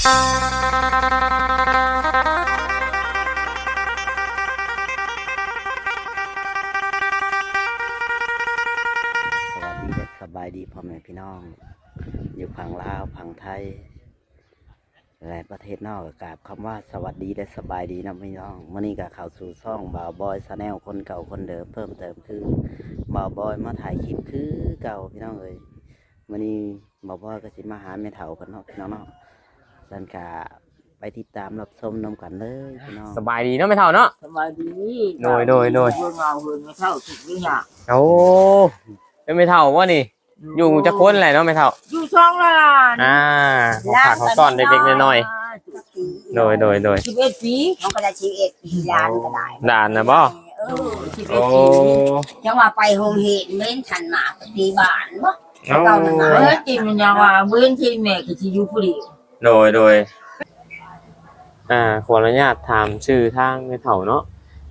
สวัสดีสบายดีพ่อแม่พี่น้อง อยู่ฝั่งลาวฝั่งไทยและประเทศนอกก็กราบคำว่าสวัสดีและสบายดีนะพี่น้องมื่อนี้ก็เข้าสู่ซ่องบ่าวบอยสแนลคนเก่าคนเดิมเพิ่มเติมคือบ่าวบอยมาถ่ายคลิปคือเก่าพี่น้องเอ้ยมื่อนี้บ่าวบอยก็สิมาหาแม่เฒ่ากันเนาะพี่น้องเนาะ สันกาไปติดตามรับชมนำกันเลยพี่น้องสบายดีเนาะไม่เท่าเนาะ สบายดีโดยโดยโดย เรื่องเงาเรื่องไม่เท่าถูกหรือยังโอ้เป็นไม่เท่าว่านี่ อยู่จะค้นอะไรเนาะไม่เท่า อยู่ช่องละล่ะอ่าของขาดของซ่อนเด็กๆน้อยๆโดยโดยโดยสิบเอ็ดปีมันก็ได้ชีวิตปีล้านก็ได้ด่านนะบ่ เออสิบเอ็โอ้ดปีจังว่าไปโฮมเฮดเม้นทันหมาปฏิบานบ่เอาเก่าหนึ่งเมื่อจีมันยังว่าเว้นที่แม่ก็ที่อยู่ผู้เดียว โดยโดย อ่าขออนุญาตถามชื่อทางไม่เท่าเนาะ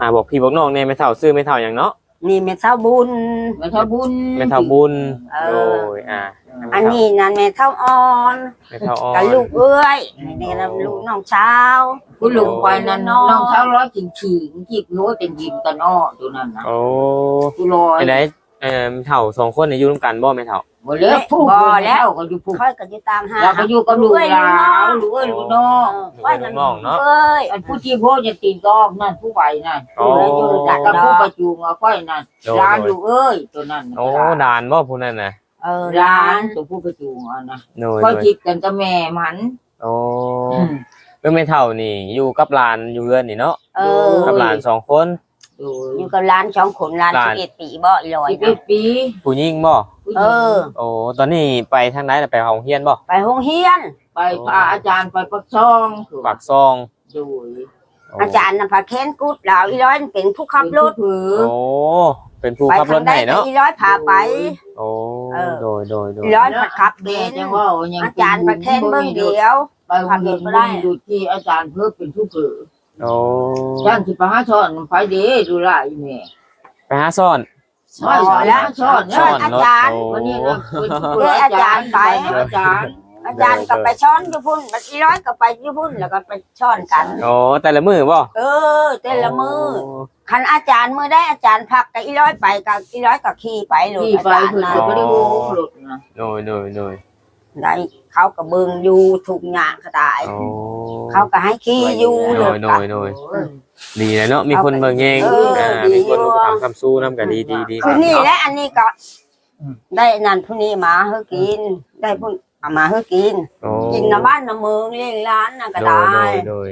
อ่าบอกพี่บอกน้องเนี่ยไม่เท่าซื้อไม่เท่าอย่างเนาะนี่แม่เท่าบุญ แม่เท่าบุญไม่เท่าบุญเออ โดยอ่าอันนี้นั่นแม่เท่าอ่อนไม่เท่าอ่อกับนลูกเอ้ยนี่เราลูกน้องเช้าวผู้ลงไปนั้นน้องเท้าร้อยจริงฉีงจิบนู้เป็นยิมกันอ้อตัวนั้นนะโอ้ผู้ลอยไอ้ไรเอ่อไม่เท่าสองคนในยอยุ่ร่วมกันบ่ไม่เท่า บ่แล้วผู้แล้วก็อยู่ผู้ค่อยก็อยู่ตามหาเราก็อยู่กับลูกหลานลูกเอ้ยลูกน้องค่อยน้องเอ้ยอันผู้ที่โพจะตีนกอกนั่นผู้ไหวนั่นโอ้กับผู้ประจุงเอาค่อยนั่นโดยร้านโดอยยู่เอ้ยตัวนั้นโอ้ด่านบ่ผู้นั้นนะเออร้าร้านนตัวผู้ประจุงเอานะโดยค่อยโดยคิดกันกับแม่มันโอ้เรื่องไม่เท่านี่ อยู่กับหลานอยู่เรือนนี่เนาะเออกับหลานสองคนโดยอยู่กับร้านสองคนร้านร้านสิบเอ็ดปีบ่อีลอยสิบเอ็ดปี ผู้หญิงบ่ผู้หญิง เออ โอ้ตอนนี้ไปทางไหนล่ะไปห้องเฮียนบ่ไปโรงเรียน ไปพาอาจารย์ไปปักช่องคือปากซองโดยโอาจารย์น่ะพาเค้นกุดลาวอีร้อยเป็นผู้ขับรถผือ โอ้เป็นผู้ไปขับรทาถงใดให้ก็เนาะอีร้อยพาไป โอ้เออ โดยโดยโดยอีร้อยผัดขับแม่เป็นจังว่ายังอาจารย์ประเคนเบิ่งเดียว ไปโรงเรียนบ่ได้ดูที่อาจารย์เพิ่มเป็นผู้ผือโอ้ย่านสิไปหาช่อนไปเด้ดูหลายแม่ไปหาซ่อน ไม่ใช่แล้วช่อนช่ช่ออนนอาจารย์โอ้วันนี้นะเป็นอาจารย์ไปอาจารย์อาจารย์ก็ไปช้อนอยู่พุ่นบัดอีร้อยก็ไปอยู่พุ่นแล้วก็ไปช้อนกันโอ้แต่ละมือบ่เออ แต่ละมือคันอาจารย์มือได้อาจารย์พักกับอีร้อยไปกับอีร้อยก็ขี่ไปเลยที่อาไปจารย์เพิ่นนะก็บ่ได้โง่หลุดนะโดยโดยโดยได้เขาก็เบิ่งอยู่ทุกอย่างก็ได้โอ้เขาก็ให้ขี่อยู่โดรถยโดก็ยโดยดีเลยเนาะมีคนเบิ่งแยงเอออ่าดี มีคนอยู่ทำคำสู้นำกันดีดีดีคือนี่เนาะและอันนี้ก็ได้นั่นผู้นี้มาเฮากิน ได้ผู้เอามาเฮากิน โอ้กินน้ำบ้านน้ำเมืองเลี้ยงร้านน่ะก็โดได้ยโดยโดย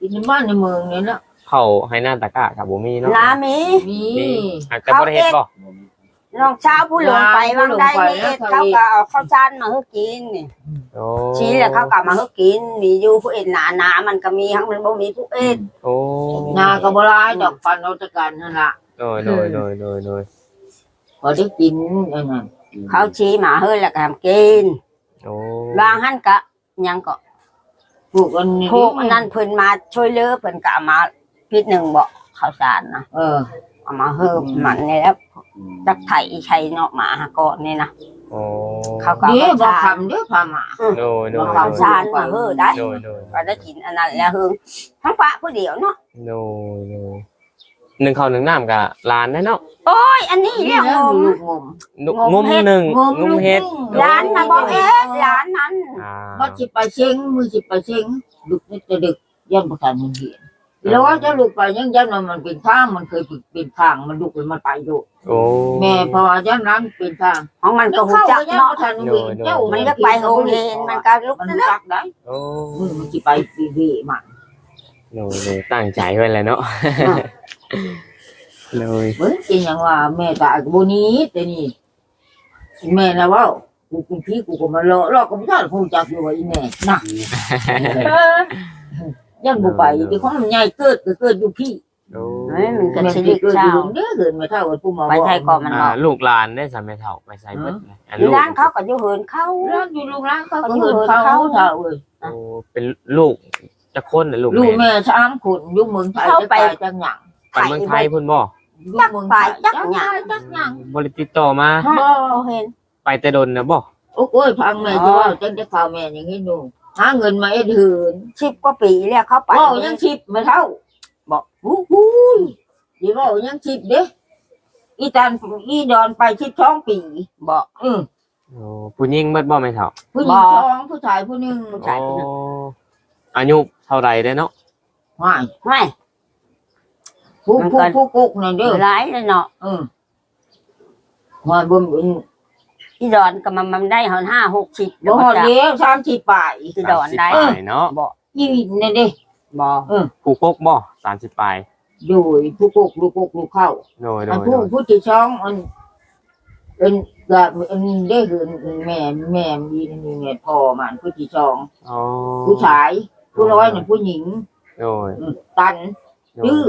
กินในบ้านในเมืองนี่นะเข้าให้หน้าตะกร้ากับบ่มีเนาะน้ามีมีมีอาจจะบ่ได้เฮ็ดบ่ น้องเช้าวผู้ลงไปวางได้นี่เขาก็เอาข้าวจานมาให้กินนี่โอ้ชี้แล้วเขาก็มาให้กิน มีอยู่ผู้เอ็ดหนาหนามันก็มีทั้งมันบ่มีผู้เอ็ดโอ้นาก็บ่ร้ายดอกปันเอาแตะกันนั่นล่ะโดยโดยโดยโดยโดยพอได้กินอันนั้นเขาชี้มาให้แล้วก็ทำกินโอ้บางหันก็ยังก็พวกอันนี้พวกอันนั้นเพิ่นมาช่วยเหลือเพิ่นก็เอามาพิษหนึ่งบ่ข้าวสารนะเออ เอามาเฮิมมันนี่แล้วจักไถไชัยเนาะหมาหาก่อนนี่นะโอ้เขาก็เดี๋ยวเอาบ่ข้าวสารคำเด้อพามา โดยโดยข้าวสารมาเฮิได้โดยโดยก็ได้กินอันนั้นแล้วเฮิมทั้งปะผู้เดียวเนาะโดยโดยหนึ่งข้าวหนึ่งน้ำกับลานได้เนาะโอ้ย อันนี้นี่เรื่องนะงมลูกงม นุงมงมเฮ็ด หนึ่งงมงมเฮ็ดร้านนะบอกเอ๊ะร้านนั้น อ่าบ่สิไปเชิงมือสิไปเชิงลูกนี่จะดึกยันบ่ทันมันเห็น แล้วว่าจะลูกไปยังยันว่ามันเป็นทางมันเคยเป็นทางมันลุกแล้วมันไปอยู่โอ้แม่พอยันนั้นเป็นทางของมันก็หูเข้าจักยังเนาะบ่ทันมันเห็นเจ้ามันก็ไปโรงเรียนมันก็ลุกมันนะรู้เนาะจักได้โอ้มือมันสิไปปีๆมันโดยโดยตั้งใจไว้แล้วเนาะโดยเบิ่งจริงอย่างว่า แม่ตายก็บ่หนี้แต่นี่แม่นะเว่ากูกูพี่กูก็มาเลาะเลาะก็บ่ทันคงจักอยู่ว่าอีแม่น่ะ ยังบ่ไปที่ของมันใหญ่เกิดก็เกิดอยู่พี่โอ้เฮ้ยมันก็แม่ชีที่วิตเกิดอเช้า ยู่เด้อเกิดมาเท่ากับผู้มาไปไทยก่อนมันอ่าเนาะลูกหลานได้สามเท่าไปใส่เบิดเลยอันอยู่ลูกร้านเขาก็อยู่เหินเขาร้านอยู่โรงร้านเขาก็เขาอยู่เกิดเขาเขาเท่าเอ้ยโอ้เป็นลูกจะคนหรือลูกลูกแม่แม่ช้างขุนอยู่เมืองไทยจะไปจังหยังไปเมืองไทยพุ่นบ่อยู่เมืองไทยจักหยังจักหยังบริติดต่อมาฮะเขาเห็นไปแต่ดนนะบ่ โอ้ยพังแม่จะว่าจังจะข่าวแม่อย่างนี้ดู หาเงินมาเอ็ดหืนสิบกว่าปีแล้วเขาไปเว่ายังชิบไม่เท่า บอกหูหูยดีเว่ายังชิบเด้อีตานอีดอนไปชิบช่องปีบอกอืมโอ้ผู้หญิงเบิดบ่แม่เฒ่าผู้หญิงช่องผู้ชายผู้หนึ่งผู้ชายคนหนึ่งโอ้อายุเท่าไรเด้เนาะว่ายไม่ผู้มันผู้ก็ผู้กุกนั่นเด้อร้ายเลยเนาะ อืมว่าบ่เป็นที่ดอนก็มันมันได้หอนห้าหกสิบบ่ฮอดเลี้ยวสามสิบป่ายที่ดอนได้30ปลายเนาะบอกยี่นั่นเด้บอกผู้ปกบ่30ปลายโดยผู้กุกลูกกุกลูกเข้าโดยโดอันยผู้โดยผู้ที่ช่องอันเป็นแบบอันได้หืนแม่แม่มีมีแม่พ่อมันผู้ที่ช่องอ๋อผู้ชายผู้ร้อยน่ะผู้หญิงโดยอืมตันโดยชื่อ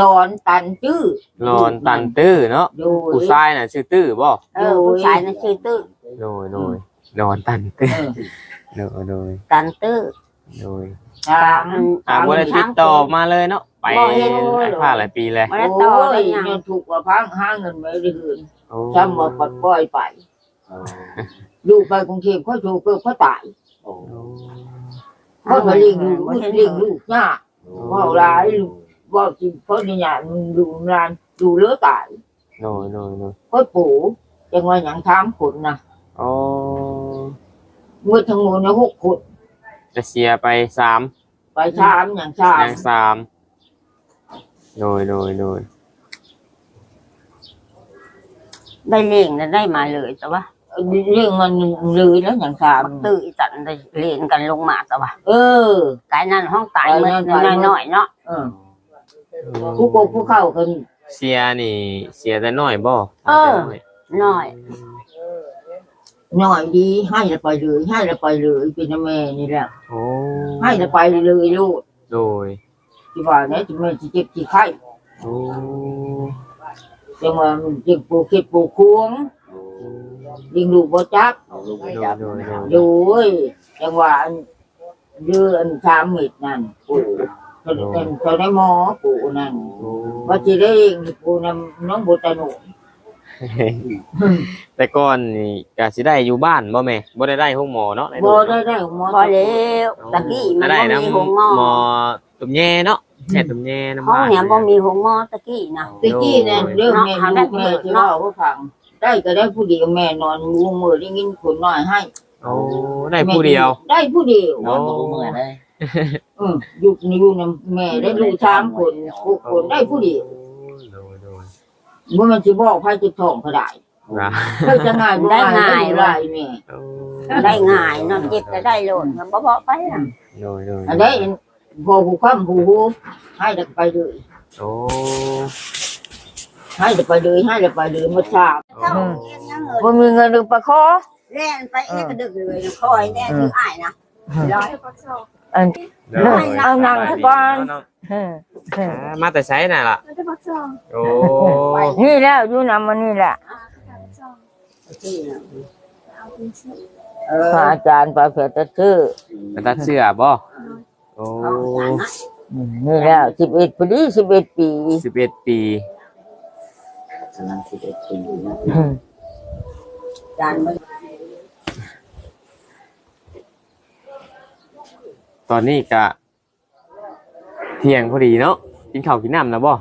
ดอนตันจื้อโดยนอนตันตื้อเนาะโดยผู้ชายน่ะชื่อตื้อบ่เออผู้ชายนั่นชื่อตื้อ โดยโดยนอนตันตื้อเออโดยโดยตันตื้อโดยถามอ่าบ่ได้ติดต่อมาเลยเนาะไปบ่เห็นหลายผ่าหลายปีเลยมาแล้วต่อโอ้ได้ยยังเนี่ยถูกกว่าพังห้าเงินไม่ได้หืนโอ้ช้ำว่าปลดปล่อยไปอยู่ไปกรุงเทพเขาถูกเกิดเขาตายเขาไปเลี้ยงลูกเลี้ยงลูกยากว่าร้ายลูก ว่าจริงเขาเนี่ยมันดูนานดูเลือตายโดยโดยโดยเขาปู่จังว่าอย่างทางผลนะโอ้เมื่อทั้งหมดนะหกคนจะเสียไปสามไปชามอย่างชามยังสามโดยโดยโดยได้เลี้ยงนะได้มาเลยแต่ว่าเรื่องมันเลยแล้วอย่างชามตื้ออีตันได้เลี้ยงกันลงมาแต่ว่าเออกายนั่นห้องตายกายเมื่นั่นตายอน้อยๆเนาะเออ ผู้โกงผู้เข้ากันเสียนี่ เสียแต่น้อยบ่เออ น้อย หน่อยดีให้แล้วไปเลยให้แล้วไปเลยเป็นแม่นี่แหละโอ้ให้แล้วไปเลยลูกโดยที่ว่าเนี่ยที่แม่ที่เจ็บที่ไข้โอ้จังว่ามันเจ็บปูคิดปูควงยิงลูกบ่จักโดยโดยโดย ดูเว้ยจังว่าอันเดือนสามมิดนั่นปู เขาเป็นเขาได้หมอปูนั่นโอ้ว่าจะได้เองปูนำน้องบุตรหนุแต่ก่อนนี่ก็สิได้อยู่บ้านบ่แม่บ่ได้ได้ห้องหมอเนาะบ่ได้ได้หมอพอแล้วตะกี้มันได้บ่นะมีหงหม้อหมอตุ่มแย่เนาะแค่ตุ่มแย่น้ำห้องบ้านเนี่ยบ่มีหงหม้อตะกี้นะตะกี้เนี่ยเรื่องแม่ลูกแม่ที่ว่าว่าฟังได้ก็ได้ผู้เดียวแม่นอนงูมือได้ยินคนน้อยให้โอ้ได้ผู้เดียว ได้ผู้เดียวโอ้อื มอยู่อยู่นำแม่ได้ลูกสามคนหกคนได้ผู้เดียวโดยโดยบ่มันสิบอกใครจะท้องก็ได้นะเพิ่นจะง่ายบ่ง่ายได้หลายแม่โอ้ได้ง่ายเนาะเจ็บก็ได้โลดมันบ่บ่ไปน่ะโดยโดยอันนี้พอผู้ค้ำผู้ฮู้ให้แล้วไปเลยโอ้ให้แล้วไปเลยให้แล้วไปเลยมาชาบเจ้าเลี้ยงยังเงินบ่มีเงินดึงปลาคอแล่นไปเอ๊ะก็ดึกเลยคอยแน่ถึงอ้ายนะร้อยอั นโดยเอานั่งซะก่อนอ่ามาแต่ใช้น่ะล่ะโอ้นี่แล้วอยู่นำมันนี่แหละเอพระออาจารย์ปลาเผือกตะชื่อมันตัดเสื้อบ่โอ้นี่แล้ว11พอดี11ปีสิบเอ็ดปีจานมัน ตอนนี้กะเที่ยงพอดีเนาะกินข้าวกินน้ำนะบ่